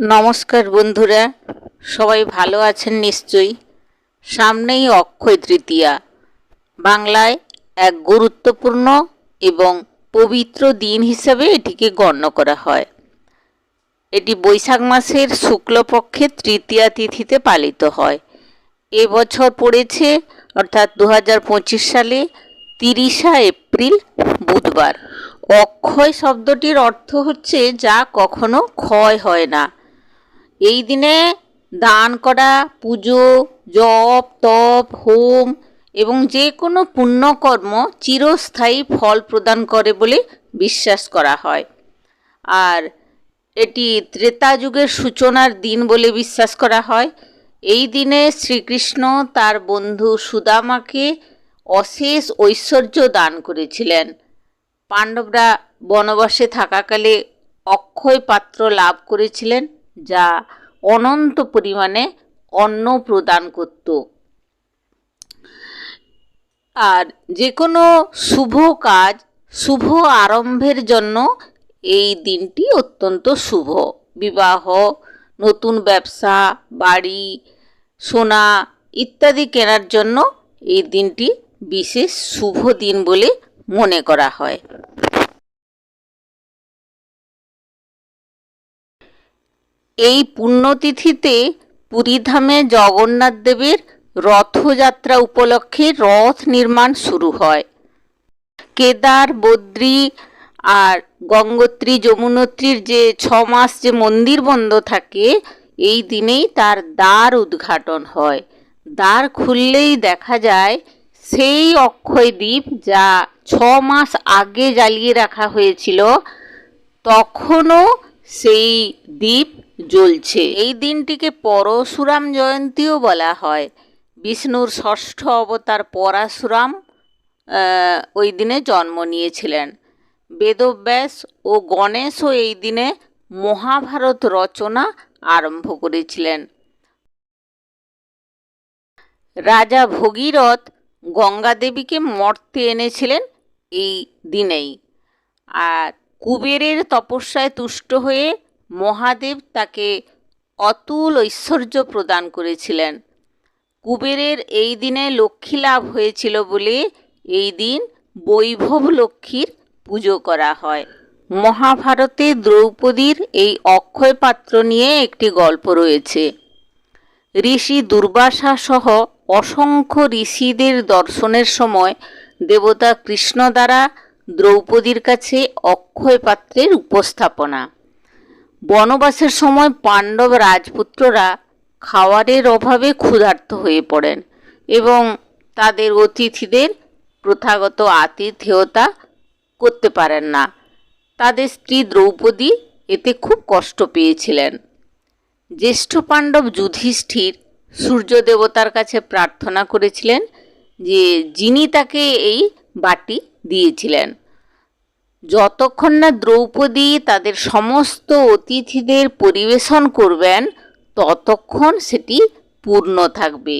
নমস্কার বন্ধুরা, সবাই ভালো আছেন নিশ্চয়ই? সামনেই অক্ষয় তৃতীয়া, বাংলায় এক গুরুত্বপূর্ণ এবং পবিত্র দিন হিসাবে এটিকে গণ্য করা হয়। এটি বৈশাখ মাসের শুক্লপক্ষের তৃতীয়া তিথিতে পালিত হয়। এবছর পড়েছে, অর্থাৎ দু হাজার পঁচিশ সালে তিরিশা এপ্রিল বুধবার। অক্ষয় শব্দটির অর্থ হচ্ছে যা কখনো ক্ষয় হয় না। এই দিনে দান করা, পুজো, জপ, তপ, হোম এবং যে কোনো পুণ্যকর্ম চিরস্থায়ী ফল প্রদান করে বলে বিশ্বাস করা হয়। আর এটি ত্রেতা যুগের সূচনার দিন বলে বিশ্বাস করা হয়। এই দিনে শ্রীকৃষ্ণ তার বন্ধু সুদামাকে অশেষ ঐশ্বর্য দান করেছিলেন। পাণ্ডবরা বনবাসে থাকাকালে অক্ষয় পাত্র লাভ করেছিলেন। যা অনন্ত পরিমাণে অন্ন প্রদান করত। আর যে কোনো শুভ কাজ, শুভ আরম্ভের জন্য এই দিনটি অত্যন্ত শুভ। বিবাহ, নতুন ব্যবসা, বাড়ি, সোনা ইত্যাদি কেনার জন্য এই দিনটি বিশেষ শুভ দিন বলে মনে করা হয়। এই পুণ্যতিথিতে পুরীধামে জগন্নাথ দেবের রথযাত্রা উপলক্ষে রথ নির্মাণ শুরু হয়। কেদার, বদ্রী আর গঙ্গোত্রী, যমুনোত্রীর যে ছ মাস যে মন্দির বন্ধ থাকে, এই দিনেই তার দ্বার উদ্ঘাটন হয়। দ্বার খুললেই দেখা যায় সেই অক্ষয় দ্বীপ যা ছ মাস আগে জ্বালিয়ে রাখা হয়েছিল, তখনও সেই দ্বীপ জ্বলছে। এই দিনটিকে পরশুরাম জয়ন্তীও বলা হয়। বিষ্ণুর ষষ্ঠ অবতার পরাশুরাম ওই দিনে জন্ম নিয়েছিলেন। বেদব্যাস ও গণেশও এই দিনে মহাভারত রচনা আরম্ভ করেছিলেন। রাজা ভগীরথ গঙ্গাদেবীকে মর্তে এনেছিলেন এই দিনেই। আর কুবেরের তপস্যায় তুষ্ট হয়ে মহাদেব তাকে অতুল ঐশ্বর্য প্রদান করেছিলেন। কুবেরের এই দিনে লক্ষ্মী লাভ হয়েছিল বলে এই দিন বৈভব লক্ষ্মীর পুজো করা হয়। মহাভারতে দ্রৌপদীর এই অক্ষয় পাত্র নিয়ে একটি গল্প রয়েছে। ঋষি দুর্বাসা সহ অসংখ্য ঋষিদের দর্শনের সময় দেবতা কৃষ্ণ দ্বারা দ্রৌপদীর কাছে অক্ষয় পাত্রের উপস্থাপনা। বনবাসের সময় পাণ্ডব রাজপুত্ররা খাওয়ারের অভাবে ক্ষুধার্ত হয়ে পড়েন এবং তাদের অতিথিদের প্রথাগত আতিথেয়তা করতে পারেন না। তাদের স্ত্রী দ্রৌপদী এতে খুব কষ্ট পেয়েছিলেন। জ্যেষ্ঠ পাণ্ডব যুধিষ্ঠির সূর্য দেবতার কাছে প্রার্থনা করেছিলেন যে, যিনি তাকে এই বাটি দিয়েছিলেন যতক্ষণ না দ্রৌপদী তাদের সমস্ত অতিথিদের পরিবেশন করবেন, ততক্ষণ সেটি পূর্ণ থাকবে।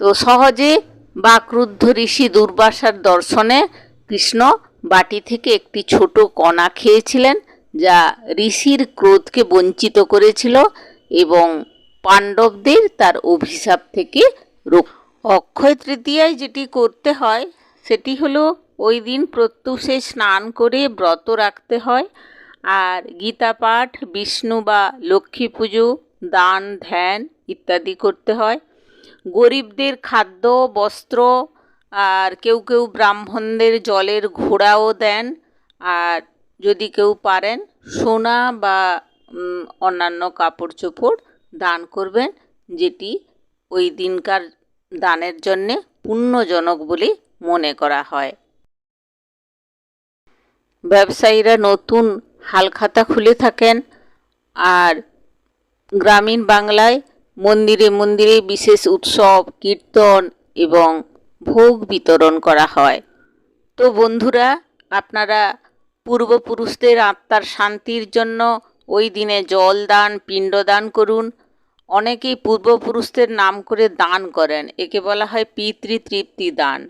তো সহজে বা ক্রুদ্ধ ঋষি দুর্বাসার দর্শনে কৃষ্ণ বাটি থেকে একটি ছোট কণা খেয়েছিলেন, যা ঋষির ক্রোধকে বঞ্চিত করেছিল এবং পাণ্ডবদের তার অভিশাপ থেকে অক্ষয় তৃতীয়ায় যেটি করতে হয়, সেটি হলো ওই দিন প্রত্যুষে স্নান করে ব্রত রাখতে হয় আর গীতা পাঠ বিষ্ণু বা লক্ষ্মী পুজো, দান, ধ্যান ইত্যাদি করতে হয়। গরিবদের খাদ্য, বস্ত্র আর কেউ কেউ ব্রাহ্মণদের জলের ঘোড়াও দেন আর যদি কেউ পারেন সোনা বা অন্যান্য কাপড় চোপড় দান করবেন, যেটি ওই দিনকার দানের জন্যে পুণ্যজনক বলে মনে করা হয়। ব্যবসায়ীরা নতুন হালখাতা খুলে থাকেন আর গ্রামীণ বাংলায় মন্দিরে মন্দিরে বিশেষ উৎসব, কীর্তন এবং ভোগ বিতরণ করা হয়। তো বন্ধুরা, আপনারা পূর্বপুরুষদের আত্মার শান্তির জন্য ওই দিনে জল দান পিণ্ডদান করুন। অনেকেই পূর্বপুরুষদের নাম করে দান করেন, একে বলা হয় পিতৃতৃপ্তি দান।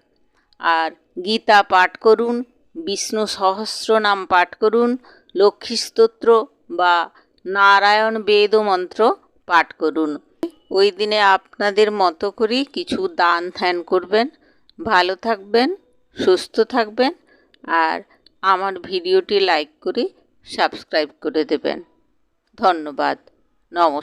আর গীতা পাঠ করুন বিষ্ণু সহস্র নাম পাঠ করুন, লক্ষ্মী স্তোত্র বা নারায়ণ বেদ মন্ত্র পাঠ করুন। ওই দিনে আপনাদের মতো করেই কিছু দান ধ্যান করবেন। ভালো থাকবেন, সুস্থ থাকবেন আর আমার ভিডিওটি লাইক করে সাবস্ক্রাইব করে দেবেন। ধন্যবাদ। নমস্কার।